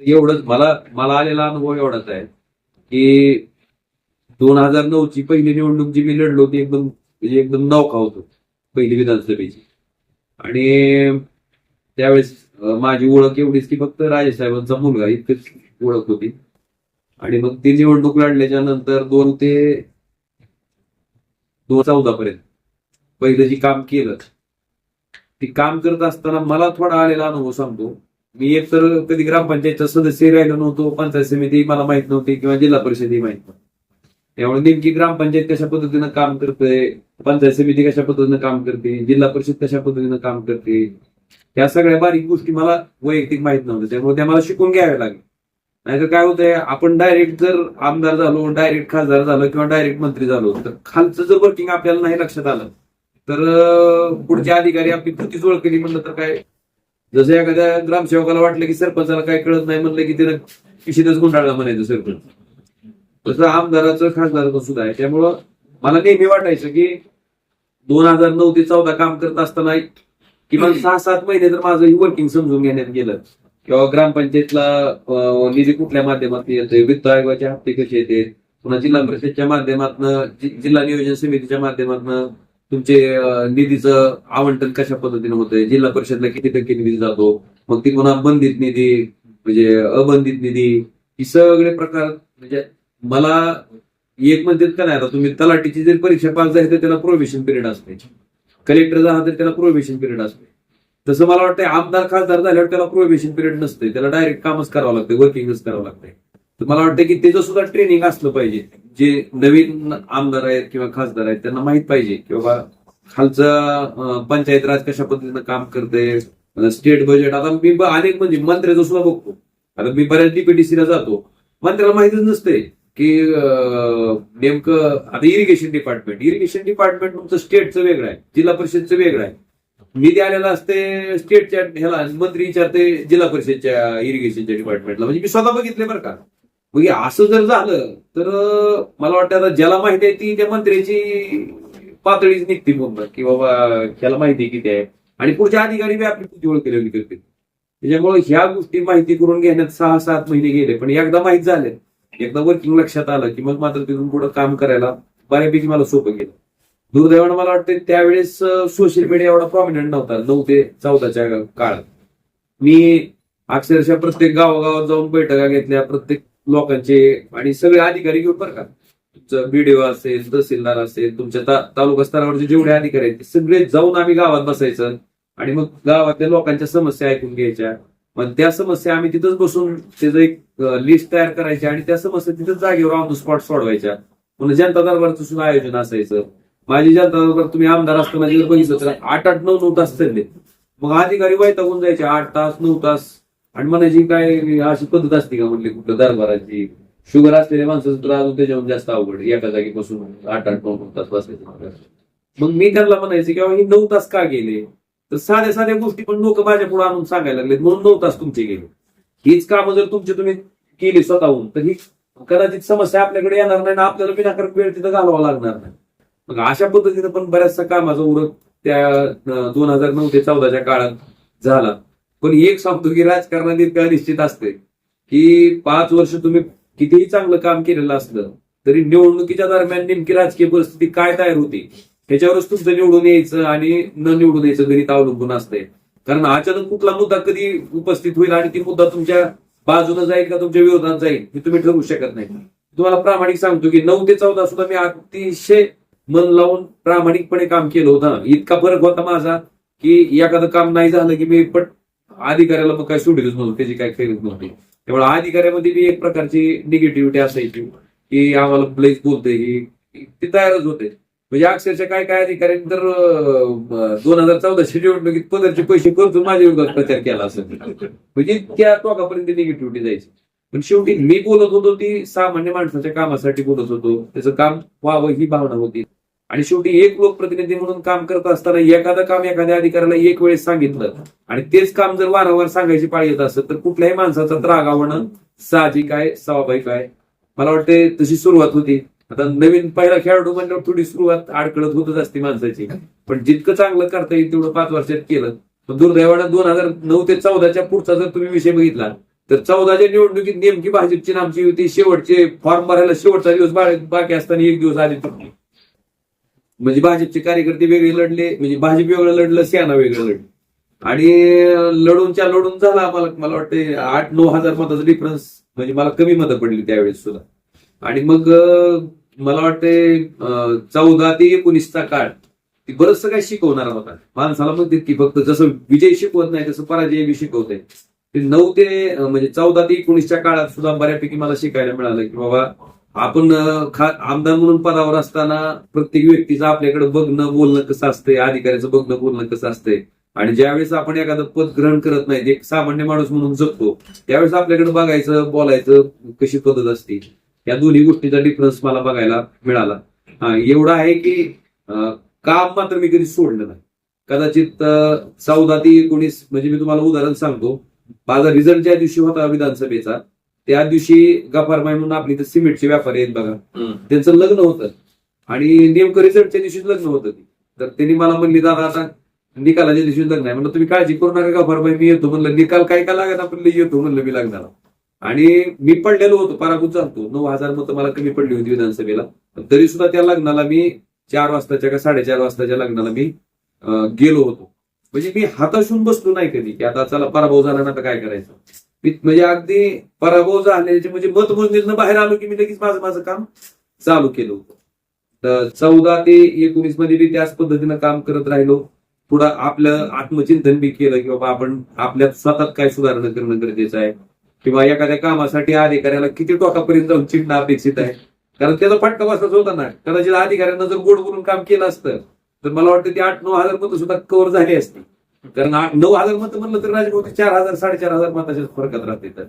एवढंच मला मला आलेला अनुभव एवढाच आहे की दोन हजार नऊ ची पहिली निवडणूक जी मी लढलो ती एकदम म्हणजे एकदम नौका होतो पहिली विधानसभेची. आणि त्यावेळेस माझी ओळख एवढीच की फक्त राजेसाहेबांचा मुलगा इतकीच ओळख होती. आणि मग ती निवडणूक लढल्याच्या नंतर दोन ते दोन चौदा पर्यंत पहिलं जी काम केलं ती काम करत असताना मला थोडा आलेला अनुभव सांगतो. मी एक तर कधी ग्रामपंचायतचा सदस्य राहिलो नव्हतो पंचायत समिती मला माहीत नव्हती किंवा जिल्हा परिषदही माहीत नव्हती. त्यामुळे नेमकी ग्रामपंचायत कशा पद्धतीनं काम करते पंचायत समिती कशा पद्धतीनं काम करते जिल्हा परिषद कशा पद्धतीनं काम करते या सगळ्या बारीक गोष्टी मला वैयक्तिक माहीत नव्हत्या. त्यामुळे त्या मला शिकून घ्याव्या लागल्या. नाहीतर काय होतंय आपण डायरेक्ट जर आमदार झालो डायरेक्ट खासदार झालो किंवा डायरेक्ट मंत्री झालो तर खालचं जर वर्किंग आपल्याला नाही लक्षात आलं तर पुढचे अधिकारी आपली कृतीच ओळखली म्हणलं तर काय? जसं एखाद्या ग्रामसेवकाला वाटलं की सरपंचाला काय कळत नाही म्हणलं की तिनं पिशीतच गुंडाळला म्हणायचं सरपंच. तसं आमदाराचं खासदाराचं सुद्धा आहे. त्यामुळं मला नेहमी वाटायचं की दोन हजार नऊ ते चौदा काम करत असताना किमान सहा सात महिने तर माझं वर्किंग समजून घेण्यात गेलं. किंवा ग्रामपंचायतला निधी कुठल्या माध्यमातून येतोय वित्त आयोगाचे हप्ते कसे येते पुन्हा जिल्हा परिषदच्या माध्यमातून जिल्हा नियोजन समितीच्या माध्यमातून तुमचे निधीचं आवंटन कशा पद्धतीने होतंय? जिल्हा परिषदला किती टक्के निधी जातो? मग ती पुन्हा बंधित निधी म्हणजे अबंधित निधी ही सगळे प्रकार म्हणजे मला एक म्हणतात का नाही आता तुम्ही तलाठीची जर परीक्षा पास झाली तर त्याला प्रोव्हिशन पिरियड असते. कलेक्टर झाला तर त्याला प्रोव्हिशन पिरियड असते. तसं मला वाटतं आमदार खासदार झाल्यावर त्याला प्रोव्हिशन पिरियड नसते. त्याला डायरेक्ट कामच करावं लागतं वर्किंगच करावं लागतंय. तर मला वाटतं की त्याचं सुद्धा ट्रेनिंग असलं पाहिजे. जे नवीन आमदार आहेत किंवा खासदार आहेत त्यांना माहीत पाहिजे की बाबा खालचं पंचायत राज कशा पद्धतीनं काम करते स्टेट बजेट आता मी अनेक म्हणजे मंत्र्याचं सुद्धा बघतो. आता मी बऱ्याच डीपीटीसीला जातो. मंत्र्याला माहितीच नसते की नेमकं आता इरिगेशन डिपार्टमेंट इरिगेशन डिपार्टमेंट तुमचं स्टेटचं वेगळं आहे जिल्हा परिषदचं वेगळं आहे. निधी आलेला असते स्टेटच्या ह्याला मंत्री विचारते जिल्हा परिषदच्या इरिगेशनच्या डिपार्टमेंटला म्हणजे मी स्वतः बघितले बरं का. मग असं जर झालं तर मला वाटतं आता ज्याला माहिती आहे ती त्या मंत्र्याची पातळीच निघते मग की बाबा ह्याला माहिती किती आहे आणि पुढच्या अधिकारी बी आपली किती ओळख केलेली करतील. त्याच्यामुळे ह्या गोष्टी माहिती करून घेण्यात सहा सात महिने गेले पण एकदा माहीत झाले. एकदा वर्किंग लक्षात आलं की मग मात्र तिथून पुढे काम करायला बऱ्यापैकी मला सोपं गेलं. दुर्दैवानं मला वाटतं त्यावेळेस सोशल मीडिया एवढा प्रॉमिनंट नव्हता नऊ ते चौदाच्या काळात. मी अक्षरशः प्रत्येक गावागावात जाऊन बैठका घेतल्या प्रत्येक लोकांचे आणि सगळे अधिकारी घेऊन बरं का. तुमचं बीडीओ असेल तहसीलदार असेल तुमच्या ता- तालुका स्तरावरचे जेवढे अधिकारी आहेत ते सगळे जाऊन आम्ही गावात बसायचं आणि मग गावातल्या लोकांच्या समस्या ऐकून घ्यायच्या. मग त्या समस्या आम्ही तिथंच बसून त्याचं एक लिस्ट तयार करायची आणि त्या समस्या तिथंच जागेवर ऑन द स्पॉट सोडवायच्या. पुन्हा जनता दरबारचं सुद्धा आयोजन असायचं. माझी जनता दरबार तुम्ही आमदार असताना जर बघितलं तर आठ आठ नऊ नऊ तास चालले. मग अधिकारी वैतागून जायचे आठ तास नऊ तास. आणि म्हणायची काय अशी पद्धत असते का म्हणली कुठं दरबाराची? शुगर असलेल्या माणसं तर अजून त्याच्यावर जास्त अवघड एका जागी बसून आठ आठ नऊ नऊ तास बसायचं मग मी त्यांना म्हणायचे की हे नऊ तास का गेले? तर साध्या साध्या गोष्टी पण लोक माझ्या पुढे आणून सांगायला लागले म्हणून नऊ तास तुमचे गेले. हीच कामं जर तुमची तुम्ही केली स्वतःहून तर ही कदाचित समस्या आपल्याकडे येणार नाही ना आपल्याला विनाकारण वेळ तिथं घालवा लागणार नाही. मग अशा पद्धतीनं पण बऱ्याचशा कामाचा उरक त्या दोन हजार नऊ ते चौदाच्या काळात झाला. पण एक सांगतो की राजकारणात इतका निश्चित असते की पाच वर्ष तुम्ही कितीही चांगलं काम केलेलं असलं तरी निवडणुकीच्या दरम्यान नेमकी राजकीय परिस्थिती काय तयार होती त्याच्यावरच तुमचं निवडून यायचं आणि न निवडून यायचं गणित अवलंबून असते कारण अचानक कुठला मुद्दा कधी उपस्थित होईल आणि ती मुद्दा तुमच्या बाजूने जाईल का तुमच्या विरोधात जाईल हे तुम्ही ठरवू शकत नाही. तुम्हाला प्रामाणिक सांगतो की नऊ ते चौदा सुद्धा मी अतिशय मन लावून प्रामाणिकपणे काम केलं होतं. इतका फरक होता माझा की एखादं काम नाही झालं की मी पट अधिकाऱ्याला मग काय सुटीच नव्हतं त्याची काय फेरीच नव्हती त्यामुळे अधिकाऱ्यामध्ये बी एक प्रकारची निगेटिव्हिटी असायची की आम्हाला प्लेस बोलते ही ते तयारच होते. म्हणजे अक्षरशः काय काय अधिकाऱ्यांनी तर दोन हजार चौदाशे निवडणुकीत पंधराशे पैसे करून माझ्या विरोधात प्रचार केला असेल म्हणजे त्या टोकापर्यंत निगेटिव्हिटी जायची. पण शेवटी मी बोलत होतो ती सामान्य माणसाच्या कामासाठी बोलत होतो. त्याचं काम व्हावं ही भावना होती. आणि शेवटी एक लोकप्रतिनिधी म्हणून काम करत असताना एखादं काम एखाद्या अधिकाऱ्याला एक वेळेस सांगितलं आणि तेच काम जर वारंवार सांगायची पाळी येत असेल तर कुठल्याही माणसाचा त्राग आवडणं साहजिक आहे स्वाभाविक आहे. मला वाटते तशी सुरुवात होती. आता नवीन पहिला खेळाडू म्हणल्यावर थोडी सुरुवात अडकळत होतच असते माणसाची. पण जितकं चांगलं करता येईल तेवढं पाच वर्षात केलं. पण दुर्दैवानं दोन हजार नऊ ते चौदाच्या पुढचा जर तुम्ही विषय बघितला तर चौदाच्या निवडणुकीत नेमकी भाजपची नामची आमची युती शेवटचे फॉर्म भरायला शेवटचा दिवस बाकी असताना एक दिवस आधी म्हणजे भाजपचे कार्यकर्ते वेगळे लढले म्हणजे भाजप वेगळं लढलं सेना वेगळं लढलं. आणि लढूनच्या लढून झाला आम्हाला मला वाटतं आठ नऊ हजार मताचा डिफरन्स म्हणजे मला कमी मतं पडली त्यावेळेस सुद्धा. आणि मग मला वाटते चौदा ते एकोणीसचा काळ ती बरंच काय शिकवणार होता. माणसाला म्हणते की फक्त जसं विजय शिकवत नाही तसं पराजय बी शिकवते ते नऊ ते म्हणजे चौदा ते एकोणीसच्या काळात सुद्धा बऱ्यापैकी मला शिकायला मिळालं की बाबा आपण खा- आमदार म्हणून पदावर असताना प्रत्येक व्यक्तीचं आपल्याकडे बघणं बोलणं कसं असतंय अधिकाऱ्याचं बघणं बोलणं कसं असतंय. आणि ज्यावेळेस आपण एखादं पद ग्रहण करत नाही एक सामान्य माणूस म्हणून जगतो त्यावेळेस आपल्याकडे बघायचं बोलायचं कशी पद्धत असते. या दोन्ही गोष्टीचा डिफरन्स मला बघायला मिळाला. एवढा एवढं आहे की काम मात्र मी कधी सोडलं नाही. कदाचित चौदा ते एकोणीस म्हणजे मी तुम्हाला उदाहरण सांगतो. माझा रिझल्ट ज्या दिवशी होता विधानसभेचा त्या दिवशी गफारमाई म्हणून आपली इथं सिमेंटचे व्यापारी आहेत बघा. त्यांचं लग्न होतं. आणि नेमकं रिझल्टच्या दिवशीच लग्न होतं ते. तर त्यांनी मला म्हणली दादा आता निकालाच्या दिवशी लग्न आहे. म्हणलं तुम्ही काळजी करू नका गफारबाई मी येतो. म्हणलं निकाल काय काय लागत आपण? येतो म्हणलं मी लग्नाला. आणि मी पडलेलो होतो पराभूत झालतो. नऊ हजार मतं मला कमी पडली होती विधानसभेला. तरी सुद्धा त्या लग्नाला मी चार वाजताच्या का साडेचार वाजताच्या लग्नाला मी गेलो होतो. म्हणजे मी हाताशून बसलो नाही कधी. की आता चला पराभव झाला ना तर काय करायचं? म्हणजे अगदी पराभव झाल्याचे म्हणजे मतमोजणीतनं बाहेर आलो की मी लगेच माझं माझं काम चालू केलं होतं. तर चौदा ते एकोणीसमध्ये बी त्याच पद्धतीनं काम करत राहिलो. पुढं आपलं आत्मचिंतन बी केलं की बाबा आपण आपल्यात स्वतःत काय सुधारणा करणं गरजेचं आहे. किंवा एखाद्या कामासाठी अधिकाऱ्याला किती टोकापर्यंत जाऊन चिडणं अपेक्षित आहे. कारण त्याचा फटका बसाच होता ना. कदाचित अधिकाऱ्यांना जर गोड बोलून काम केलं असतं तर मला वाटतं ते आठ नऊ हजार मतं सुद्धा कव्हर झाली असती. कारण नऊ हजार मत म्हणलं तर राजभोवती चार हजार साडेचार हजार मताच्या फरकात राहते तर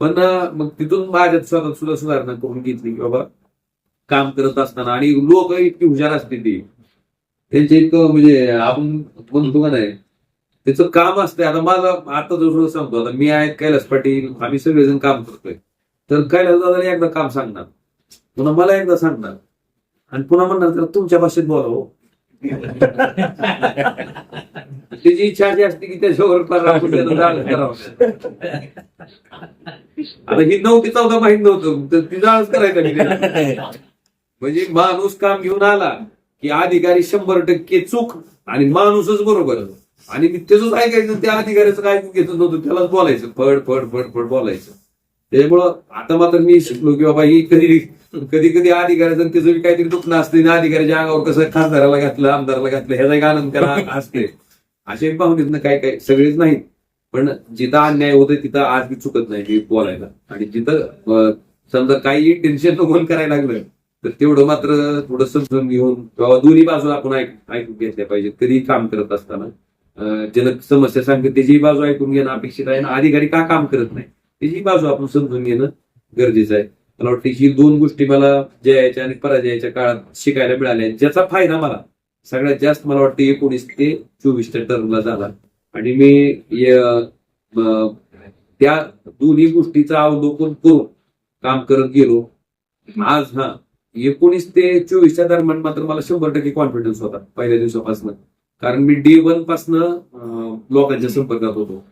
पण मग तिथून माझ्यात स्वतः सुद्धा सुधारणा करून घेतली की बाबा काम करत असताना आणि लोक इतकी हुशार असते ती. त्यांचे इतकं म्हणजे आपण म्हणतो का नाही त्याचं काम असतंय. आता माझं आता जो सांगतो आता मी आहे कैलास पाटील आम्ही सगळेजण काम करतोय. तर कैलास दादाने एकदा काम सांगणार. पुन्हा मला एकदा सांगणार. आणि पुन्हा म्हणणार तर तुमच्या भाषेत बोला हो त्याची इच्छा अशी असते की त्याच्यावर आता ही नव्हती चौदा माहीत नव्हतं. तर ती जाळच करायचं. म्हणजे माणूस काम घेऊन आला की अधिकारी शंभर टक्के चूक आणि माणूसच बरोबर. आणि मी त्याच ऐकायचं त्या अधिकाऱ्याचं काय घेत नव्हतं. त्यालाच बोलायचं. फड फड फड फड बोलायचं. त्याच्यामुळं आता मात्र मी शिकलो की बाबा ही कधी कधी कधी अधिकाऱ्याचं आणि त्याचं बी काहीतरी दुखणं असते ना अधिकाऱ्याच्या अंगावर कसं खासदाराला घातलं आमदाराला घातलं ह्याचा एक आनंद त्याला असते असे पाहुणेत ना काय काय सगळेच नाहीत पण जिथं अन्याय होतोय तिथं आज मी चुकत नाही बोलायला. आणि जिथं समजा काही टेन्शन नको करायला लागलं तर तेवढं मात्र थोडं समजून घेऊन किंवा दोन्ही बाजू आपण ऐकून घेतल्या पाहिजेत. कधी काम करत असताना जनक समस्या सांगते त्याची बाजू ऐकून घेणं अपेक्षित आहे. ना अधिकारी का काम करत नाही? त्याची बाजू आपण समजून घेणं गरजेचं आहे. मला वाटतं ही दोन गोष्टी मला जयाच्या आणि पराजयाच्या काळात शिकायला मिळाल्या ज्याचा फायदा मला सगळ्यात जास्त मला वाटतं एकोणीस ते चोवीसच्या टर्मला झाला. आणि मी त्या दोन्ही गोष्टीचं अवलोकन करून काम करत गेलो. आज हा एकोणीस ते चोवीसच्या दरम्यान मात्र मला शंभर टक्के कॉन्फिडन्स होता पहिल्या दिवसापासून. कारण मी डे वन पासन लोकांच्या संपर्कात होतो.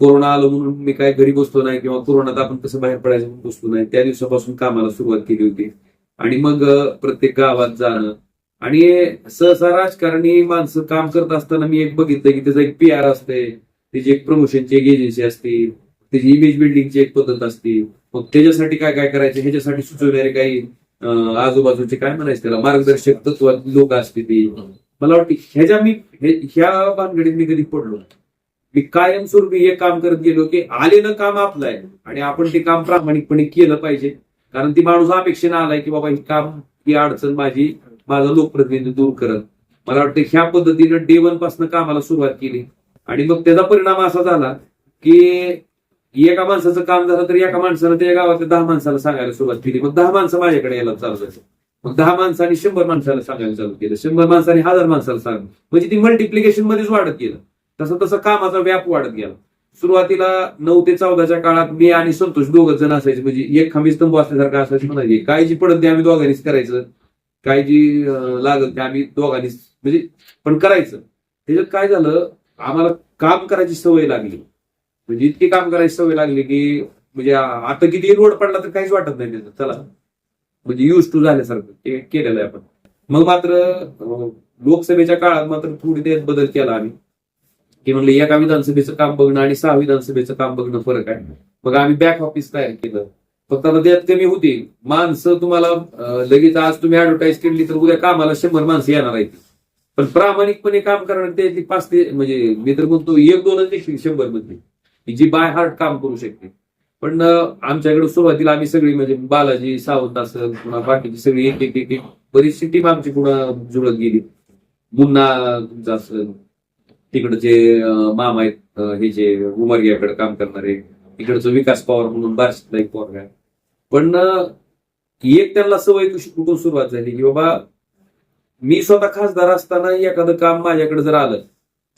कोरोना आलं म्हणून मी काय घरी बसलो नाही किंवा कोरोनात आपण कसं बाहेर पडायचं म्हणून बसलो नाही. त्या दिवसापासून कामाला सुरुवात केली होती. आणि मग प्रत्येक गावात जाणं. आणि सहसा राजकारणी माणसं काम करत असताना मी एक बघितलं की त्याचं एक पी आर असते त्याची एक प्रमोशनची एक एजन्सी असते. त्याची इमेज बिल्डिंगची एक पद्धत असते. मग त्याच्यासाठी काय काय करायचं? ह्याच्यासाठी सुचवणारे काही आजूबाजूचे काय म्हणायचं त्याला? मार्गदर्शक तत्व लोक असते ती. मला वाटतं ह्याच्या मी ह्या भानगडीत मी कधी पडलो. मी कायमस्वरूपी हे काम करत गेलो की आलेलं काम आपलं आहे. आणि आपण ते काम प्रामाणिकपणे केलं पाहिजे. कारण ती माणूस अपेक्षेनं आलाय की बाबा हे काम ही अडचण माझी माझं लोकप्रतिनिधी दूर करत मला वाटतं ह्या पद्धतीनं डे वनपासून कामाला सुरुवात केली. आणि मग त्याचा परिणाम असा झाला की एका माणसाचं काम झालं तर एका माणसानं त्या गावातल्या दहा माणसाला सांगायला सुरुवात केली. मग दहा माणसं माझ्याकडे यायला चालू झाली. मग दहा माणसांनी शंभर माणसाला सांगायला चालू केलं. शंभर माणसांनी हजार माणसाला सांग म्हणजे ती मल्टिप्लिकेशन मध्येच वाढत गेलं. तसं तसं कामाचा व्याप वाढत गेला. सुरुवातीला नऊ ते चौदाच्या काळात मी आणि संतोष दोघच जण असायचे. म्हणजे एक हमी स्तंभ असल्यासारखं असायचं म्हणायचे काळजी पडत ते आम्ही दोघांनीच करायचं. काळजी लागत लागल ते आम्ही दोघांनीच म्हणजे पण करायचं. त्याच्यात काय झालं आम्हाला काम करायची सवय लागली. म्हणजे इतकी काम करायची सवय लागली की म्हणजे आता किती रोड पडला तर काहीच वाटत नाही त्याचं. चला. म्हणजे युज टू झाल्यासारखं ते केलेलं आहे आपण. मग मात्र लोकसभेच्या काळात मात्र थोडी त्यात बदल केला आम्ही. की म्हणलं एका विधानसभेचं काम बघणं आणि सहा विधानसभेचं काम बघणं फरक आहे. मग आम्ही बॅक ऑफिस तयार केलं. फक्त आता त्यात कमी होती. माणसं तुम्हाला लगेच आज तुम्ही ऍडव्हर्टाईज केली तर उद्या कामाला शंभर माणसं येणार आहेत. पण प्रामाणिकपणे काम करणार त्यातली पाच ते म्हणजे मी तर म्हणतो एक दोनच देखील शंभर मधली जी बाय हार्ट काम करू शकते. पण आमच्याकडे सुरुवातीला आम्ही सगळी म्हणजे बालाजी सावंत असं पुन्हा बाकीची सगळी एक एक एक बरीचशी टीम आमची पुन्हा जुळत गेली. मुन्ना तुमचा असं तिकडचे मामा आहेत हे जे उमरग्याकडे काम करणारे इकडचं विकास पवार म्हणून बार्शीतला एक पोरगा आहे. पण एक त्यांना सवय कशी कुठून सुरुवात झाली की बाबा मी स्वतः खासदार असताना एखादं काम माझ्याकडे जर आलं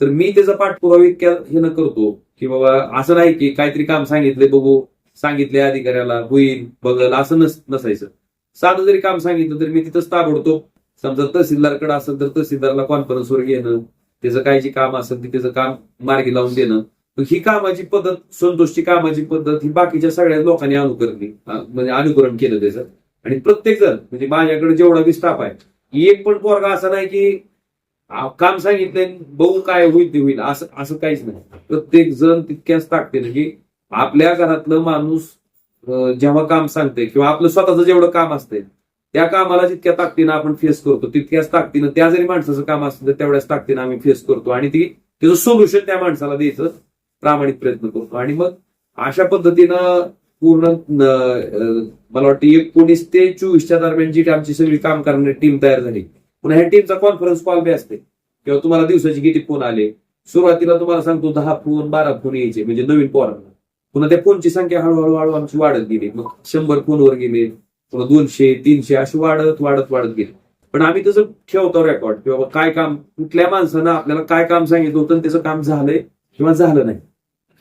तर मी त्याचा पाठपुरावा इतक्या हे न करतो की बाबा असं नाही की काहीतरी काम सांगितले बघू सांगितले अधिकाऱ्याला होईल बघल असं नस नसायचं. साधं जरी काम सांगितलं तरी मी तिथंच ताबडतो समजा तहसीलदारकडे असेल तर तहसीलदारला कॉन्फरन्सवर घेणं त्याचं काय जे काम असेल ते त्याचं काम मार्गी लावून देणं. ही कामाची पद्धत संतोषची कामाची पद्धत ही बाकीच्या सगळ्या लोकांनी अनुकरणी म्हणजे अनुकरण केलं त्याचं. आणि प्रत्येक जण म्हणजे माझ्याकडे जेवढा बी स्टाफ आहे एक पण पोरगा असा नाही की काम सांगितलंय बघू काय होईल ते होईल असं असं काहीच नाही. प्रत्येक जण तितक्याच टाकते की आपल्या घरातलं माणूस जेव्हा काम सांगते किंवा आपलं स्वतःचं जेवढं काम असतंय त्या कामाला जितक्या ताकदीनं आपण फेस करतो तितक्याच ताकदीनं त्या जरी माणसाचं काम असतं तर तेवढ्याच ताकदीनं आम्ही फेस करतो आणि ती त्याचं सोल्युशन त्या माणसाला द्यायचं प्रामाणिक प्रयत्न करतो. आणि मग अशा पद्धतीनं पूर्ण मला वाटतं एकोणीस ते चोवीसच्या दरम्यान जी आमची सगळी काम करणारी टीम तयार झाली. पुन्हा ह्या टीमचा कॉन्फरन्स कॉल बी असते. किंवा तुम्हाला दिवसाचे किती फोन आले? सुरुवातीला तुम्हाला सांगतो दहा फोन बारा फोन यायचे म्हणजे नवीन पोरांना. पुन्हा त्या फोनची संख्या हळूहळू हळू आमची वाढत गेली. मग शंभर फोनवर गेले. पुन्हा दोनशे तीनशे अशी वाढत वाढत वाढत गेली. पण आम्ही तसं ठेवतो रेकॉर्ड की बाबा काय काम कुठल्या माणसानं आपल्याला काय काम सांगितलं होतं त्याचं काम झालंय किंवा झालं नाही.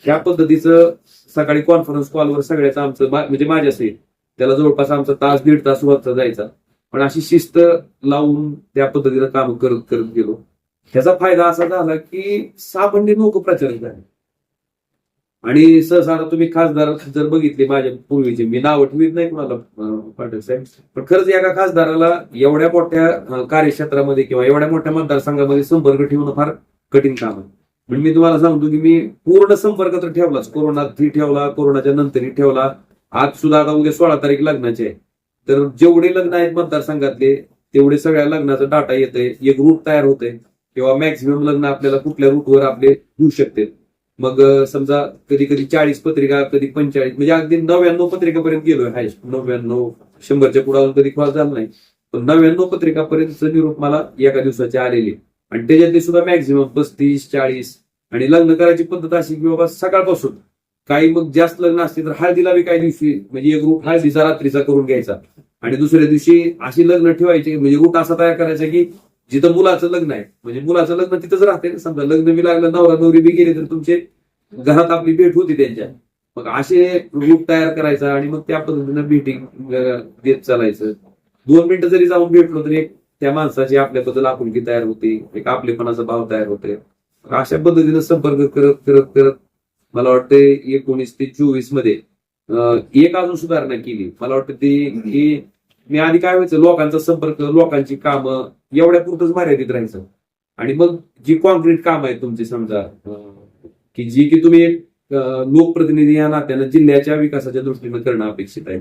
त्या पद्धतीचं सकाळी कॉन्फरन्स कॉलवर सगळ्याचं आमचं म्हणजे माझ्या सहित त्याला जवळपास आमचा तास दीड तास वरचा जायचा. पण अशी शिस्त लावून त्या पद्धतीनं काम करत करत गेलो. त्याचा फायदा असा झाला की सामान्य लोक प्रचारित झाले. आणि सहसा आता तुम्ही खासदार जर बघितले माझ्या पूर्वीचे मी नाव ठेवीत नाही कुणाला अं, पाटील साहेब पण खरंच एका खासदाराला एवढ्या मोठ्या कार्यक्षेत्रामध्ये किंवा एवढ्या मोठ्या मतदारसंघामध्ये संपर्क ठेवणं फार कठीण काम आहे. म्हणजे मी तुम्हाला सांगतो की मी पूर्ण संपर्क तर ठेवलाच. कोरोनातही ठेवला कोरोनाच्या नंतरही ठेवला. आज सुद्धा आता उद्या सोळा तारीख लग्नाचे आहे. तर जेवढे लग्न आहेत मतदारसंघातले तेवढे सगळ्या लग्नाचा डाटा येतोय. एक रूट तयार होते किंवा मॅक्झिमम लग्न आपल्याला कुठल्या रूटवर आपले होऊ शकते. मग समजा कधी कधी चाळीस पत्रिका कधी पंचाळीस म्हणजे अगदी नव्याण्णव पत्रिकापर्यंत गेलोय हायस्ट. नव्याण्णव शंभरच्या पुढे कधी क्रॉस झाला नाही. पण नव्याण्णव पत्रिकापर्यंत निरोप मला एका दिवसाचे आलेली. आणि त्याच्यातले सुद्धा मॅक्झिमम पस्तीस चाळीस. आणि लग्न करायची पद्धत अशी की बाबा सकाळपासून. काही मग जास्त लग्न असते तर हळदीला बी काही दिवशी म्हणजे एक रूट हळदीचा रात्रीचा करून घ्यायचा. आणि दुसऱ्या दिवशी अशी लग्न ठेवायची म्हणजे रूट असा तयार करायचा की जिथं मुलाचं लग्न आहे. म्हणजे मुलाचं लग्न तिथंच राहते ना. समजा लग्न बी लागलं नवरा नवरी बी गेले तर तुमचे घरात आपली भेट होती त्यांच्या. मग असे ग्रुप तयार करायचा आणि मग त्या पद्धतीनं भेटिंग देत चालायचं. दोन मिनिटं जरी जाऊन भेटलो तरी एक त्या माणसाची आपल्याबद्दल आपुलकी तयार होते. एक आपलेपणाचा भाव तयार होते. अशा पद्धतीनं संपर्क करत करत करत मला वाटतं एकोणीस ते चोवीसमध्ये एक अजून सुधारणा केली. मला वाटतं ती की मी आधी काय व्हायचं लोकांचा संपर्क लोकांची कामं एवढ्या पुरतच मर्यादित राहायचं. आणि मग जी कॉन्क्रीट काम आहे तुमची समजा की जी की तुम्ही एक लोकप्रतिनिधी या नात्यानं जिल्ह्याच्या विकासाच्या दृष्टीनं करणं अपेक्षित आहे.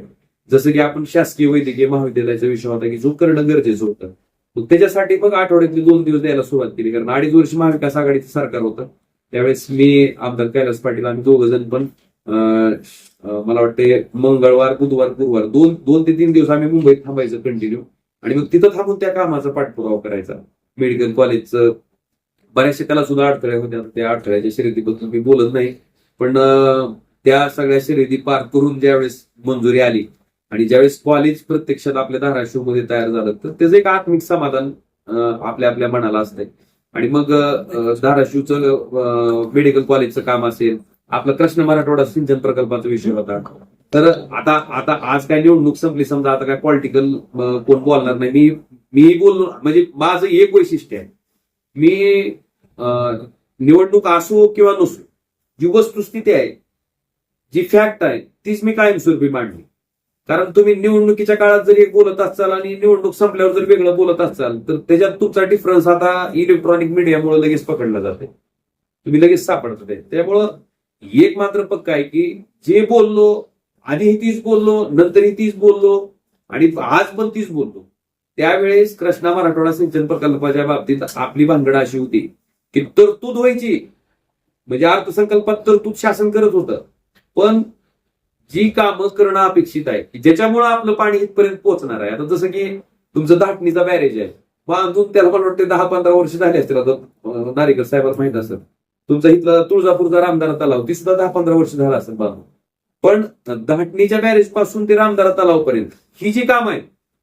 जसं की आपण शासकीय वैद्यकीय महाविद्यालयाचा विषय होता की जो करणं गरजेचं होतं. मग त्याच्यासाठी मग आठवड्यातले दोन दिवस द्यायला सुरुवात केली. कारण अडीच वर्ष महाविकास आघाडीचं सरकार होतं. त्यावेळेस मी आमदार कैलास पाटील आम्ही दोघ जण पण मला वाटते मंगळवार बुधवार गुरुवार दोन दोन ते तीन दिवस आम्ही मुंबईत थांबायचं कंटिन्यू आणि मग तिथं थांबून त्या कामाचा पाठपुरावा करायचा. मेडिकल कॉलेजचं बऱ्याचशा त्याला सुद्धा अडथळे होत्या. त्या अडथळ्याच्या शर्यतीबद्दल मी बोलत नाही. पण त्या सगळ्या शर्यती पार करून ज्यावेळेस मंजुरी आली आणि ज्यावेळेस कॉलेज प्रत्यक्षात आपल्या धाराशिवमध्ये तयार झालं तर त्याचं एक आत्मिक समाधान आपल्या आपल्या मनाला असतंय. आणि मग धाराशिवचं मेडिकल कॉलेजचं काम असेल आपला कृष्ण मराठवाडा सिंचन प्रकल्पाचा विषय होता. तर आता आता आज काय निवडणूक संपली समजा आता काय पॉलिटिकल कोण बोलणार नाही. मी मी बोललो म्हणजे माझं एक वैशिष्ट्य आहे. मी निवडणूक असो किंवा नसो जी वस्तुस्थिती आहे जी फॅक्ट आहे तीच मी कायमस्वरूपी मांडली. कारण तुम्ही निवडणुकीच्या काळात जर एक बोलत असाल आणि निवडणूक संपल्यावर जर वेगळं बोलत असाल तर त्याच्यात तुमचा डिफरन्स आता इलेक्ट्रॉनिक मीडियामुळे लगेच पकडला जाते. तुम्ही लगेच सापडत त्यामुळं एक मात्र पक्क आहे की जे बोललो आधीही तीच बोललो नंतरही तीच बोललो आणि आज पण तीच बोललो. त्यावेळेस कृष्णा मराठवाडा सिंचन प्रकल्पाच्या बाबतीत आपली भानगड अशी होती की तरतूद व्हायची. म्हणजे अर्थसंकल्पात तरतूद शासन करत होतं. पण जी कामं करणं अपेक्षित आहे ज्याच्यामुळे ज्याच्यामुळं आपलं पाणी इथपर्यंत पोहोचणार आहे. आता जसं की तुमचं धाटणीचा बॅरेज आहे. बांधून त्याला मला वाटतं दहा पंधरा वर्ष झाले असतील. आता अं, नारेकर साहेबांना माहीत असेल. तुमचा इथला तुळजापूरचा रामदारा तलाव ती सुद्धा दहा पंधरा वर्ष झाला असेल बांधून. पण धाटणीच्या बॅरेजपासून ते रामदारा तलावपर्यंत. ही जी काम आहे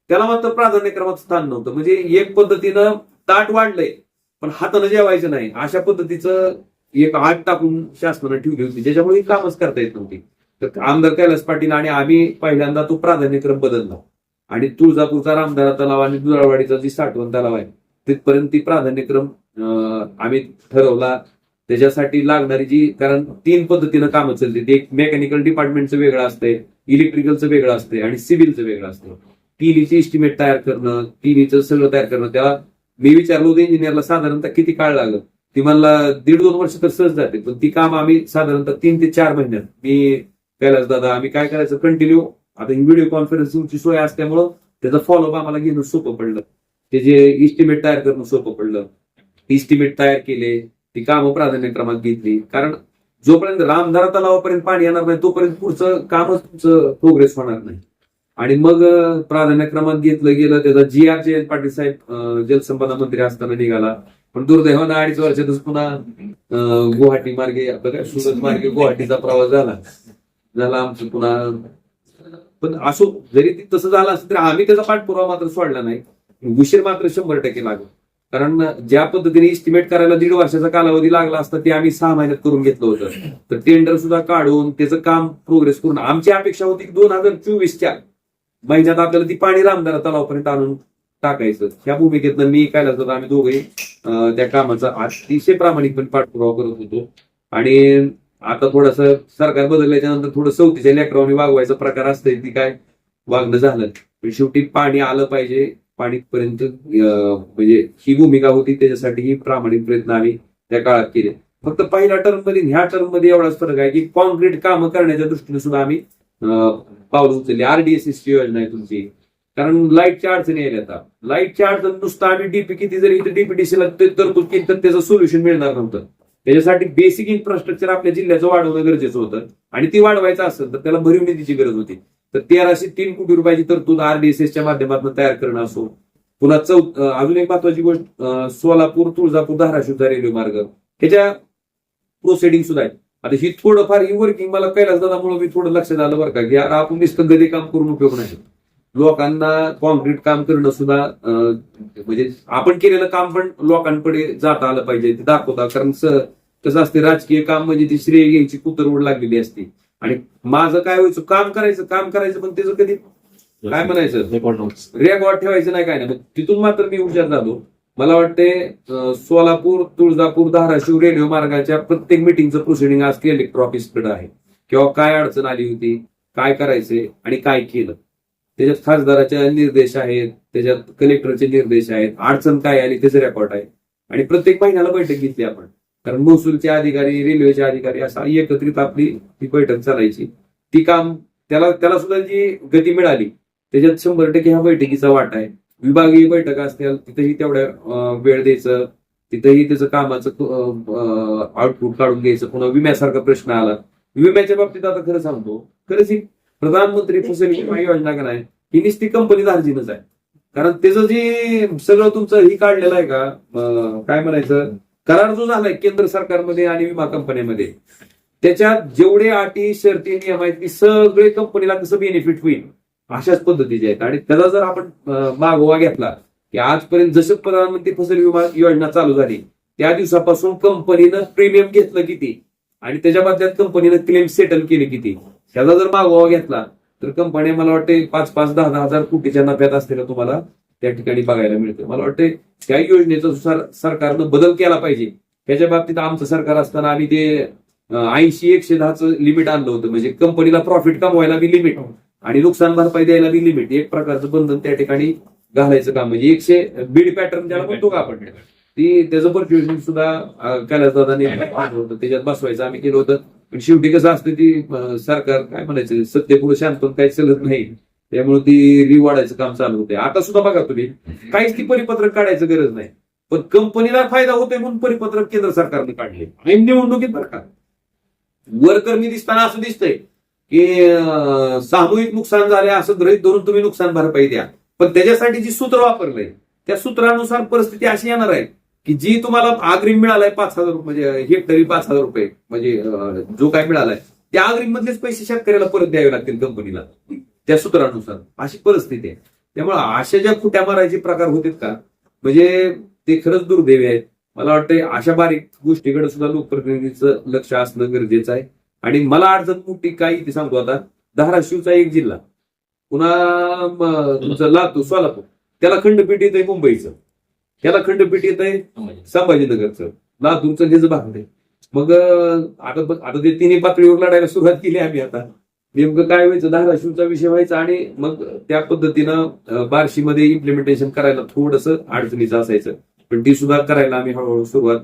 त्याला मात्र प्राधान्यक्रमात स्थान नव्हतं. म्हणजे एक पद्धतीनं ताट वाढलंय पण हातानं जेवायचं नाही. अशा पद्धतीचं एक आठ टाकून शासनानं ठेवली होती ज्याच्यामुळे ही कामच करता येत नव्हती. तर आमदार कैलास पाटील आणि आम्ही पहिल्यांदा तो प्राधान्यक्रम बदलला. आणि तुळजापूरचा रामदारा तलाव आणि दुराळवाडीचा जी साठवण तलाव आहे तिथपर्यंत ती प्राधान्यक्रम आम्ही ठरवला. त्याच्यासाठी लागणारी जी कारण तीन पद्धतीनं कामं चालते एक मेकॅनिकल डिपार्टमेंटचं वेगळं असतंय इलेक्ट्रिकलचं वेगळं असतंय आणि सिव्हिलचं वेगळं असतं टीनीचे इस्टिमेट तयार करणं टीनीचं सगळं तयार करणं. त्याला मी विचारलो होतो इंजिनियरला साधारणतः किती काळ लागलं? ती मला दीड दोन वर्ष तर सहज जाते पण ती काम आम्ही साधारणतः तीन ते चार महिन्यात. मी कैलास दादा आम्ही काय करायचं? कंटिन्यू आता व्हिडिओ कॉन्फरन्सिंगची सोय असल्यामुळं त्याचं फॉलोअप आम्हाला घेणं सोपं पडलं. ते जे इस्टिमेट तयार करणं सोपं पडलं. इस्टिमेट तयार केले. ती कामं प्राधान्यक्रमात घेतली. कारण जोपर्यंत रामधारा तलावापर्यंत पाणी येणार नाही तोपर्यंत पुढचं कामच तुमचं प्रोग्रेस होणार नाही. आणि मग प्राधान्य क्रमांक घेतलं गेलं त्याचा जी आर जयंत पाटील साहेब जलसंपदा मंत्री असताना निघाला. पण दुर्दैवानं अडीच वर्षातच पुन्हा गुवाहाटी मार्गे आपलं काय सुरत मार्गे गुवाहाटीचा प्रवास झाला. झाला आमचं पुन्हा. पण असो जरी तसं झालं असतं तरी आम्ही त्याचा पाठपुरावा मात्र सोडला नाही. उशीर मात्र शंभर टक्के लागला कारण ज्या पद्धतीने इस्टिमेट करायला दीड वर्षाचा कालावधी लागला असता ते आम्ही सहा महिन्यात करून घेतलं होतं. तर टेंडर सुद्धा काढून त्याचं काम प्रोग्रेस करून आमची अपेक्षा होती की दोन हजार चोवीसच्या महिन्यात आपल्याला ती पाणी रामदारा तलावापर्यंत आणून टाकायचं. ह्या भूमिकेतनं मी काय जातो आम्ही दोघे त्या कामाचा अतिशय प्रामाणिकपणे पाठपुरावा करत होतो. आणि आता थोडस सरकार बदलल्याच्या नंतर थोडं चौथीच्या लेकरांनी वागवायचा प्रकार असतंय ती काय वागणं झालं. पण शेवटी पाणी आलं पाहिजे पाणीपर्यंत म्हणजे ही भूमिका होती त्याच्यासाठी ही प्रामाणिक प्रयत्न आम्ही त्या काळात केले. फक्त पहिल्या टर्ममध्ये ह्या टर्ममध्ये एवढाच फरक आहे की कॉन्क्रीट कामं करण्याच्या दृष्टीने सुद्धा आम्ही अं, पावलं उचलली. आरडीएसएसची योजना आहे तुमची. कारण लाईटच्या अडचणी यायला आता. लाईटच्या अडचण नुसतं आम्ही डीपी किती जरी इथे डीपीडीसीला तरतूद केली तर त्याचं सोल्युशन मिळणार नव्हतं. त्याच्यासाठी बेसिक इन्फ्रास्ट्रक्चर आपल्या जिल्ह्याचं वाढवणं गरजेचं होतं. आणि ती वाढवायचं असेल तर त्याला भरीव निधीची गरज होती. तर तेराशे तीन कोटी रुपयाची तरतूद आरडीएसएसच्या माध्यमातून तयार करणं असो. पुन्हा चौ अजून एक महत्वाची गोष्ट सोलापूर तुळजापूर धाराशिवचा रेल्वे मार्ग. ह्याच्या प्रोसिडिंग सुद्धा आहे आता ही थोडंफार ही वर्किंग मला कैलास दादामुळे मी थोडं लक्षात आलं बरं का की आपण नुसतं गदी काम करून उपयोग नाही लोकांना कॉन्क्रीट काम करणं सुद्धा म्हणजे आपण केलेलं काम पण लोकांकडे जाता आलं पाहिजे ते दाखवता. कारण कसं असते राजकीय काम म्हणजे ती श्रेय घ्यायची कुतरवड लागलेली असते. आणि माझं काय व्हायचं काम करायचं काम करायचं पण त्याचं कधी काय म्हणायचं? रेकॉर्ड ठेवायचं नाही काय नाही. मग तिथून मात्र मी हुशार झालो. मला वाटते सोलापूर तुळजापूर धाराशिव रेल्वे मार्गाच्या प्रत्येक मिटिंगचं प्रोसिडिंग आज कलेक्टर ऑफिसकडे आहे. किंवा काय अडचण आली होती काय करायचे आणि काय केलं. त्याच्यात खासदाराचे निर्देश आहेत त्याच्यात कलेक्टरचे निर्देश आहेत अडचण काय आली त्याचे रेकॉर्ड आहे. आणि प्रत्येक महिन्याला बैठक घेतली आपण. कारण महसूलचे अधिकारी रेल्वेचे अधिकारी असा एकत्रित आपली ती बैठक चालायची. ती काम त्याला त्याला सुद्धा जी गती मिळाली त्याच्यात शंभर टक्के ह्या बैठकीचा वाटा आहे. विभागीय बैठक असतील तिथेही तेवढ्या वेळ द्यायचं तिथेही त्याचं कामाचं आउटपुट काढून घ्यायचं. पुन्हा विम्यासारखा प्रश्न आला. विम्याच्या बाबतीत आता खरं सांगतो खरंच ही प्रधानमंत्री फसल विमा योजना का नाही ही निस्ती कंपनी धार्जिनच आहे. कारण त्याचं जे सगळं तुमचं ही काढलेलं आहे का काय म्हणायचं? करार जो झालाय केंद्र सरकारमध्ये आणि विमा कंपन्यांमध्ये त्याच्यात जेवढे अटी शर्ती नियम आहेत की सगळे कंपनीला कसं बेनिफिट होईल? अशाच पद्धतीचे आहेत. आणि त्याचा जर आपण मागोवा घेतला की आजपर्यंत जसं प्रधानमंत्री फसल विमा योजना चालू झाली त्या दिवसापासून कंपनीनं प्रीमियम घेतलं किती? आणि त्याच्या बदल्यात कंपनीनं क्लेम सेटल केले किती? त्याचा जर मागोवा घेतला तर कंपन्या मला वाटते पाच पाच दहा दहा हजार कोटीच्या नफ्यात असलेलं तुम्हाला. त्या ठिकाणी बघायला मिळतं मला वाटते त्या योजनेचा सर- सरकारनं बदल केला पाहिजे त्याच्या बाबतीत आमचं सरकार असताना आम्ही ते ऐंशी एकशे दहाचं लिमिट आणलं होतं. म्हणजे कंपनीला प्रॉफिट कमवायला बी लिमिट आणि नुकसान भरपाई द्यायला बी लिमिट एक प्रकारचं बंधन त्या ठिकाणी घालायचं काम. म्हणजे एकशे बीड पॅटर्न ज्याला म्हणतो का आपण? ती त्याचं परफ्युजन सुद्धा अं, कैलास दादाने आणलं होतं. त्याच्यात बसवायचं आम्ही केलं होतं. पण शेवटी कसं असतं ती सरकार काय म्हणायचं? सत्य पुढे शांत पण काही चालत नाही. त्यामुळे ती रिवाडायचं काम चालू होते आता सुद्धा बघा तुम्ही काहीच ती परिपत्रक काढायची गरज नाही. पण कंपनीला फायदा होतोय म्हणून परिपत्रक केंद्र सरकारने काढले. आणि निवडणुकीत बरं का. वरकर्मी दिसताना असं दिसतंय की सामूहिक नुकसान झाले असं गृहित धरून तुम्ही नुकसान भरपाई द्या. पण त्याच्यासाठी जी सूत्र वापरलंय त्या सूत्रानुसार परिस्थिती अशी येणार आहे की जी तुम्हाला अग्रिम मिळालाय पाच हजार म्हणजे हेक्टरी पाच हजार रुपये म्हणजे, म्हणजे जो काय मिळालाय त्या अग्रिम मधलेच पैसे शेतकऱ्याला परत द्यावे लागतील कंपनीला. त्या सूत्रानुसार. अशी परिस्थिती आहे. त्यामुळे अशा ज्या खुट्या मारायचे प्रकार होते का? म्हणजे ते खरंच दुर्दैवी आहेत. मला वाटतं अशा बारीक गोष्टीकडे सुद्धा लोकप्रतिनिधीचं लक्ष असणं गरजेचं आहे. आणि मला अडचण मोठी काय ते सांगतो आता. धाराशिवचा एक जिल्हा. पुन्हा तुमचं लातूर सोलापूर. त्याला खंडपीठ येत आहे मुंबईचं. त्याला खंडपीठ येत आहे संभाजीनगरचं. लातूरचं हे भाग नाही मग आता आता ते तिन्ही पातळीवर लढायला सुरुवात केली आम्ही आता. नेमकं काय व्हायचं? धाराशिवचा विषय व्हायचा आणि मग त्या पद्धतीनं बार्शीमध्ये इम्प्लिमेंटेशन करायला थोडस अडचणीचं असायचं. पण ती सुद्धा करायला आम्ही हळूहळू सुरुवात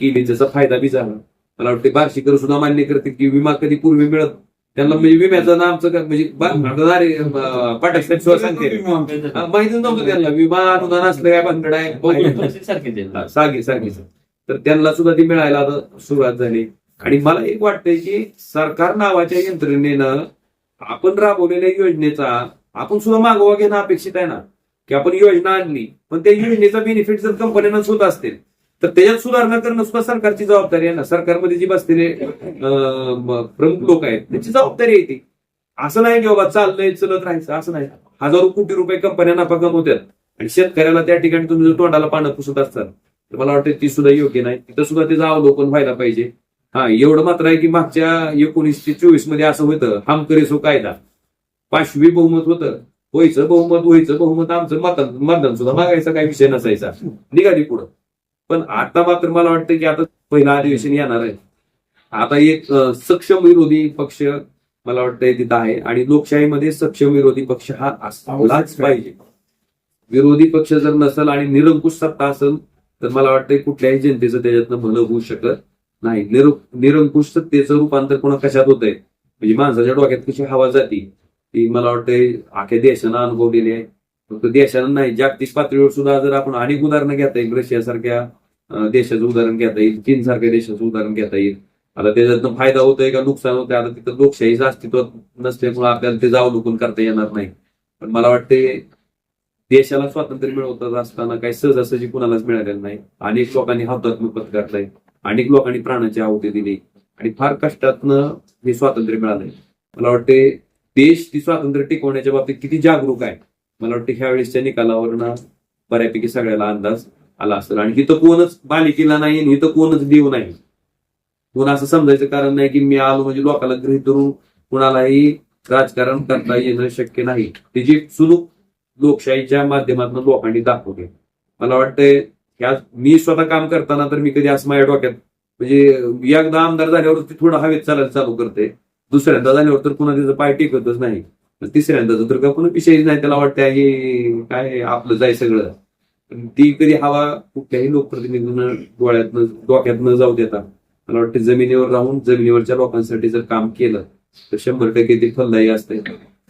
केली. त्याचा फायदा बी झाला. मला वाटते बार्शीकर सुद्धा मान्य करते की विमा कधी पूर्वी मिळत त्यांना म्हणजे विम्याचं नामचं म्हणजे पाठक सांगते माहितीच नव्हतं त्यांना. विमा अनुदान असलं काय भानगड आहे? सागे सागेच तर त्यांना सुद्धा ती मिळायला सुरुवात झाली. आणि मला एक वाटतंय की सरकार नावाच्या यंत्रणेनं आपण राबवलेल्या योजनेचा आपण सुद्धा मागोवा घेणं अपेक्षित आहे ना? की आपण योजना आणली पण त्या योजनेचा बेनिफिट जर कंपन्यांना सुद्धा असतील तर त्याच्यात सुधारणा करणं सुद्धा सरकारची जबाबदारी आहे ना? सरकारमध्ये जी बसलेले प्रमुख लोक आहेत त्याची जबाबदारी आहे ती. असं नाही की बाबा चाललंय चलत राहायचं असं नाही. हजारो कोटी रुपये कंपन्या नफा कमवतात आणि शेतकऱ्याला त्या ठिकाणी तुम्ही जर तोंडाला पानं पुसत असतात तर मला वाटतं ती सुद्धा योग्य नाही. तिथं सुद्धा त्याचं अवलोकन व्हायला पाहिजे. हा एवढं मात्र आहे की मागच्या एकोणीसशे चोवीसमध्ये असं होतं हम करेसो कायदा. पाचवी बहुमत होतं. व्हायचं बहुमत व्हायचं बहुमत आमचं मतदान मतदान सुद्धा मागायचा काही विषय नसायचा. निघाली पुढं. पण आता मात्र मला वाटतं की आता पहिलं अधिवेशन येणार आहे. आता एक सक्षम विरोधी पक्ष मला वाटतं तिथं आहे आणि लोकशाहीमध्ये सक्षम विरोधी पक्ष हा असलाच पाहिजे. विरोधी पक्ष जर नसेल आणि निरंकुश सत्ता असेल तर मला वाटतं कुठल्याही जनतेचं त्याच्यातनं भलं होऊ शकत नाही निर निरंकुश सत्तेचं रूपांतर कोणा कशात होत आहे म्हणजे माणसाच्या डोक्यात कशी हवा जाती? ती मला वाटतंय अख्या देशानं अनुभवलेली आहे. फक्त देशानं नाही जागतिक पातळीवर सुद्धा जर आपण अनेक उदाहरणं घेता येईल रशियासारख्या देशाचं उदाहरण घेता येईल चीन सारख्या देशाचं उदाहरण घेता येईल. आता त्याच्यातनं फायदा होतोय का नुकसान होतंय? आता तिथं लोकशाहीचं अस्तित्व नसल्यामुळे आपल्याला ते अवलोकन करता येणार नाही. पण मला वाटते देशाला स्वातंत्र्य मिळवत असताना काही सहजासहजी कुणालाच मिळालेलं नाही. अनेक लोकांनी हातात्मक पत्कारलंय अनेक लोकांनी प्राणाची आहुती दिली. आणि फार कष्टातनं हे स्वातंत्र्य मिळालंय. मला वाटते देश ती स्वातंत्र्य टिकवण्याच्या बाबतीत किती जागरूक आहे. मला वाटतं ह्या वेळेसच्या निकालावरनं बऱ्यापैकी सगळ्याला अंदाज आला असेल. आणि इथं कोणच बालिकेला नाही आणि इथं कोणच देऊ नाही. कोण असं समजायचं कारण नाही की मी आलो म्हणजे लोकांना गृहित धरून कुणालाही राजकारण करता येणं शक्य नाही. ती जी चुलूक लोकशाहीच्या माध्यमातून लोकांनी दाखवली. मला वाटतंय आज मी स्वतः काम करताना तर मी कधी असं माझ्या डोक्यात म्हणजे एकदा आमदार झाल्यावर ती थोडं हवेत चालायला चालू करते. दुसऱ्यांदा झाल्यावर तर पुन्हा त्याचं पाय टिकतच नाही. तिसऱ्यांदा तर का पुन्हा विषयच नाही त्याला वाटतं की काय आपलं जाय सगळं. पण ती कधी हवा कुठल्याही लोकप्रतिनिधीनं डोळ्यातनं डोक्यात न जाऊ देता. मला वाटतं जमिनीवर राहून जमिनीवरच्या लोकांसाठी जर काम केलं तर शंभर टक्के ते फलदायी असते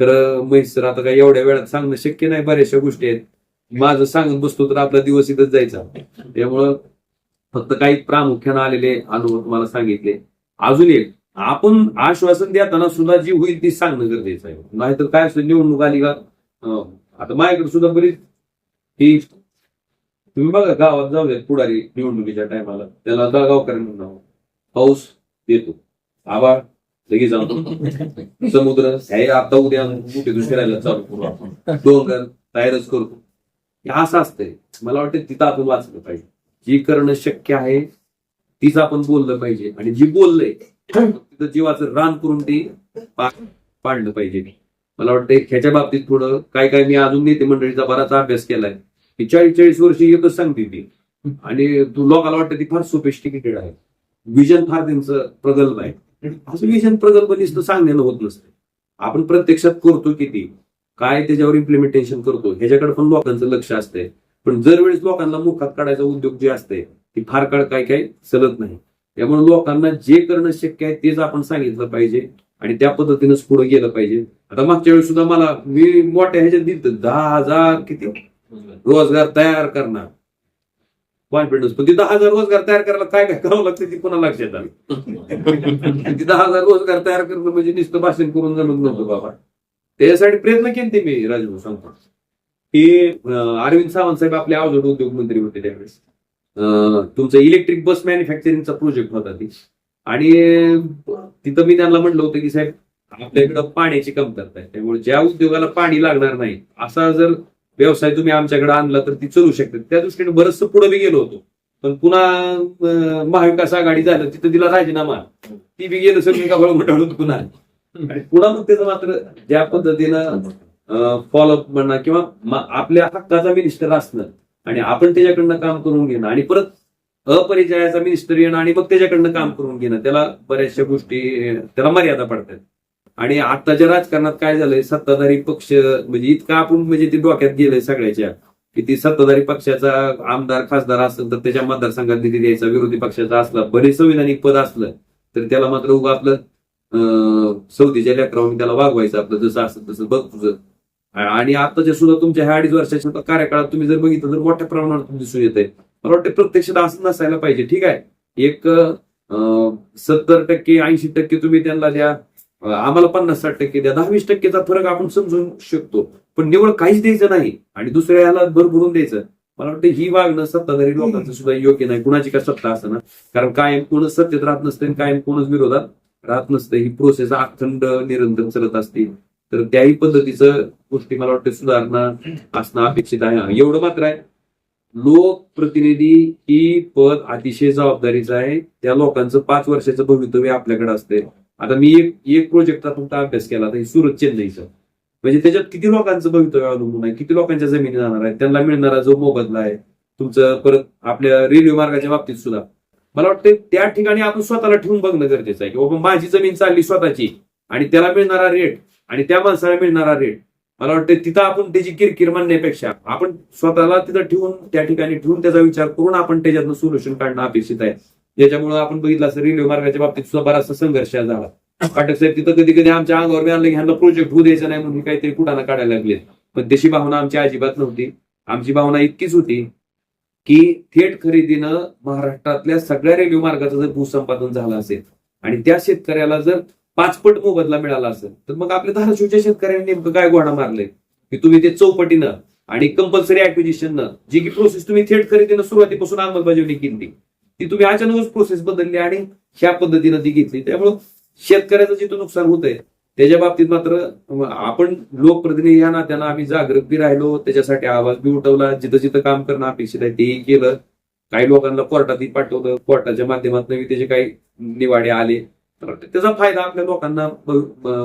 तर म्हैसर आता काय एवढ्या वेळात सांगणं शक्य नाही बऱ्याचशा गोष्टी आहेत. माझं सांगून बसतो तर आपला दिवस इथंच जायचा. त्यामुळं फक्त काही प्रामुख्यानं आलेले अनुभव तुम्हाला सांगितले. अजून एक आपण आश्वासन देताना सुद्धा जी होईल ती सांगणं गरजेचं आहे. नाहीतर काय असतं निवडणूक आली का आता माझ्याकडे सुद्धा बरीच ही तुम्ही बघा गावात जाऊ पुढारी निवडणुकीच्या टायमाला. त्याला गावकऱ्यांना म्हणून पाऊस येतो. आभाळ लगेच जातो समुद्र हे आता उद्या कुठे दृष्टी चालू करू आपण. डोंगर तयारच करतो हे असं असतंय. मला वाटतं तिथं आपण वाचलं पाहिजे. जी करणं शक्य आहे तीच आपण बोललं पाहिजे. आणि जी बोललंय तिथं जीवाचं रान करून ती पाळलं पाडलं पाहिजे. मला वाटतं ह्याच्या बाबतीत थोडं काय काय मी अजून नेते मंडळीचा बराच अभ्यास केलाय. की चाळीस चाळीस वर्ष एकच सांगते ती आणि लोकांना वाटतं ती फार सोफिस्टिकेटेड आहे. विजन फार त्यांचं प्रगल्भ आहे. असं विजन प्रगल्भ नुसतं सांगण्यानं होत नसतं. आपण प्रत्यक्षात करतो किती? काय त्याच्यावर इम्प्लिमेंटेशन करतो ह्याच्याकडे पण लोकांचं लक्ष असतंय. पण जर वेळेस लोकांना मुखात काढायचा उद्योग जे असते ती फार काळ काय काय चलत नाही. त्यामुळे लोकांना जे करणं शक्य आहे तेच आपण सांगितलं पाहिजे आणि त्या पद्धतीनंच पुढे गेलं पाहिजे. आता मागच्या वेळेस सुद्धा मला मी मोठ्या ह्याच्यात दिलं दहा हजार किती रोजगार तयार करणार. कॉन्फिडन्स पण ती दहा हजार रोजगार तयार करायला काय काय करावं लागतं ती पुन्हा लक्षात आलं? ती दहा हजार रोजगार तयार करणं म्हणजे नुसतं भाषण करून जमत नव्हतं बाबा. त्याच्यासाठी प्रयत्न केले मी राजभाऊ सांगतो. की अरविंद सावंत साहेब आपले अवजड उद्योग मंत्री होते त्यावेळेस. तुमचं इलेक्ट्रिक बस मॅन्युफॅक्चरिंगचा प्रोजेक्ट होता ती. आणि तिथं मी त्यांना म्हटलं होतं की साहेब आपल्या इकडं पाण्याची कमतरता आहे. त्यामुळे ज्या उद्योगाला पाणी लागणार नाही असा जर व्यवसाय तुम्ही आमच्याकडे आणला तर ती चलू शकते. त्या दृष्टीने बरंचसं पुढे मी गेलो होतो. पण पुन्हा महाविकास आघाडी झालं तिथं तिला राजीनामा. ती बी गेलं सगळी का बळमटाळून पुन्हा आणि पुन्हा मग त्याचं मात्र ज्या पद्धतीनं फॉलोअप म्हणा किंवा आपल्या हक्काचा मिनिस्टर असणं आणि आपण त्याच्याकडनं काम करून घेणं आणि परत अपरिचयाचा मिनिस्टर येणं आणि मग त्याच्याकडनं काम करून घेणं त्याला बऱ्याचशा गोष्टी त्याला मर्यादा पडतात. आणि आताच्या राजकारणात काय झालंय सत्ताधारी पक्ष म्हणजे इतका आपण म्हणजे ते डोक्यात गेलंय सगळ्याच्या की ती सत्ताधारी पक्षाचा आमदार खासदार असेल तर त्याच्या मतदारसंघात निधी द्यायचा विरोधी पक्षाचा असला बरे संविधानिक पद असलं तर त्याला मात्र उगा आपलं सौदीच्या लेकरावर त्याला वागवायचं आपलं जसं असं तसं बघ तुझं. आणि आताच्या सुद्धा तुमच्या ह्या अडीच वर्षाच्या कार्यकाळात तुम्ही जर बघितलं तर मोठ्या प्रमाणात दिसून येत आहे मला वाटतं प्रत्यक्षात असं नसायला पाहिजे ठीक आहे? एक सत्तर टक्के ऐंशी टक्के तुम्ही त्यांना द्या आम्हाला पन्नास साठ टक्के द्या दहा वीस टक्केचा फरक आपण समजू शकतो. पण निवड काहीच द्यायचं नाही आणि दुसऱ्या ह्याला भरभरून द्यायचं. मला वाटतं ही वागणं सत्ताधारी लोकांचं सुद्धा योग्य नाही. कुणाची का सत्ता असं ना? कारण कायम कोणच सत्तेत राहत नसते आणि कायम कोणच विरोधात राहत नसतं ही प्रोसेस अखंड निरंतर चालत असते. तर त्याही पद्धतीचं गोष्टी मला वाटतं सुधारणा असणं अपेक्षित आहे. एवढं मात्र आहे. लोकप्रतिनिधी ही पद अतिशय जबाबदारीचं आहे. त्या लोकांचं पाच वर्षाचं भवितव्य आपल्याकडे असते आता मी एक एक प्रोजेक्टचा फक्त अभ्यास केला तर हे सुरत चेन्नईचं. म्हणजे त्याच्यात किती लोकांचं भवितव्य अवलंबून आहे? किती लोकांच्या जमिनी जाणार आहे त्यांना मिळणारा जो मोबदला आहे तुमचं परत आपल्या रेल्वे मार्गाच्या बाबतीत सुद्धा. मला वाटतं त्या ठिकाणी आपण स्वतःला ठेवून बघणं गरजेचं आहे. की बाबा माझी जमीन चालली स्वतःची आणि त्याला मिळणारा रेट आणि त्या माणसाला मिळणारा रेट मला वाटतं तिथं आपण त्याची किरकिर म्हणण्यापेक्षा आपण स्वतःला तिथं ठेवून त्या ठिकाणी ठेवून त्याचा विचार करून आपण त्याच्यातनं सोल्युशन काढणं अपेक्षित आहे. याच्यामुळे आपण बघितलं असं रेल्वे मार्गाच्या बाबतीत सुद्धा बराचसा संघर्ष झाला. पाठक साहेब तिथं कधी कधी आमच्या अंगावर मिळालं की ह्यांना प्रोजेक्ट होऊ द्यायचा नाही म्हणून काहीतरी कुठाना काढायला लागले. पण तशी भावना आमची अजिबात नव्हती. आमची भावना इतकीच होती की थेट खरेदीनं महाराष्ट्रातल्या सगळ्या रेल्वे मार्गाचं जर भूसंपादन झालं असेल आणि त्या शेतकऱ्याला जर पाचपट मोबदला मिळाला असेल तर मग आपल्या धाराशिवच्या शेतकऱ्यांनी नेमकं काय घोडा मारले? की तुम्ही ते चौपटीनं आणि कंपल्सरी ऍक्विजिशननं जी की प्रोसेस तुम्ही थेट खरेदीनं सुरुवातीपासून अंमलबजावणी केली ती तुम्ही अचानकच प्रोसेस बदलली आणि ह्या पद्धतीनं ती घेतली. त्यामुळं शेतकऱ्याचं जिथं नुकसान होतंय त्याच्या बाबतीत मात्र आपण लोकप्रतिनिधी या नात्यानं आम्ही जागृत बी राहिलो. त्याच्यासाठी आवाज बी उठवला. जिथं जिथं काम करणं अपेक्षित आहे तेही केलं. काही लोकांना कोर्टातही पाठवलं. कोर्टाच्या माध्यमातून त्याचे काही निवाडे आले. त्याचा फायदा आपल्या लोकांना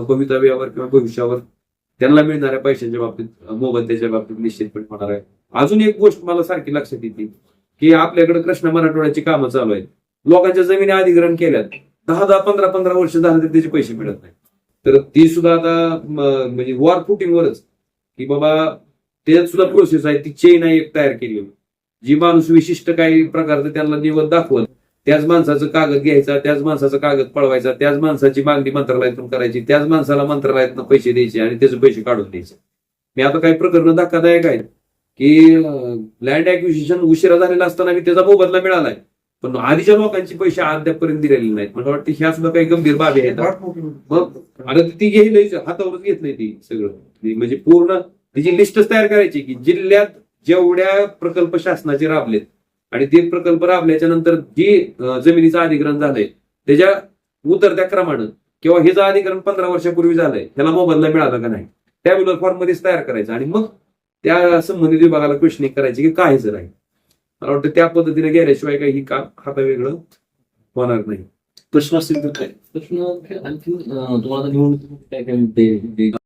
भवितव्यावर किंवा भविष्यावर त्यांना मिळणाऱ्या पैशांच्या बाबतीत मोबदल्याच्या बाबतीत निश्चितपणे होणार आहे. अजून एक गोष्ट मला सारखी लक्षात येते की आपल्याकडे कृष्णा मराठवाड्याची कामं चालू आहेत. लोकांच्या जमिनी अधिग्रहण केल्यात. दहा दहा पंधरा पंधरा वर्ष झालं तर त्याचे पैसे मिळत नाही तर ती सुद्धा आता म्हणजे वॉर फुटिंगवरच की बाबा त्याच्यात सुद्धा प्रोसेस आहे. ती चेन आहे एक तयार केली जी माणूस विशिष्ट काही प्रकारचं त्यांना निवड दाखवत त्याच माणसाचं कागद घ्यायचा त्याच माणसाचा कागद पळवायचा त्याच माणसाची मागणी मंत्रालयातून करायची त्याच माणसाला मंत्रालयातून पैसे द्यायचे आणि त्याचे पैसे काढून द्यायचे. मी आता काही प्रकरण धक्कादायक आहेत. की लँड ऍक्विजिशन उशिरा झालेला असताना मी त्याचा मोबदला मिळालाय. पण आधीच्या लोकांची पैसे अद्यापर्यंत दिलेले नाहीत. मला वाटतं ह्या सुद्धा काही गंभीर बाबी आहेत. मग आता ती घेईल हातावरच घेतलंय ती सगळं. म्हणजे पूर्ण तिची लिस्टच तयार करायची की जिल्ह्यात जेवढ्या प्रकल्प शासनाचे राबलेत आणि ते प्रकल्प राबल्याच्या नंतर जी जमिनीचं अधिग्रहण झालंय त्याच्या उतरत्या क्रमानं किंवा हे जर अधिग्रहण पंधरा वर्षापूर्वी झालंय त्याला मोबदला मिळाला का नाही? टॅब्युलर फॉर्म मध्येच तयार करायचं आणि मग त्या संबंधित विभागाला क्वेश्चनिंग करायची की काय जर आहे. मला वाटतं त्या पद्धतीने गेल्याशिवाय काही ही काम हाता वेगळं होणार नाही. प्रश्न असतील तर काय प्रश्न आणखी तुम्हाला निवडणूक काय काय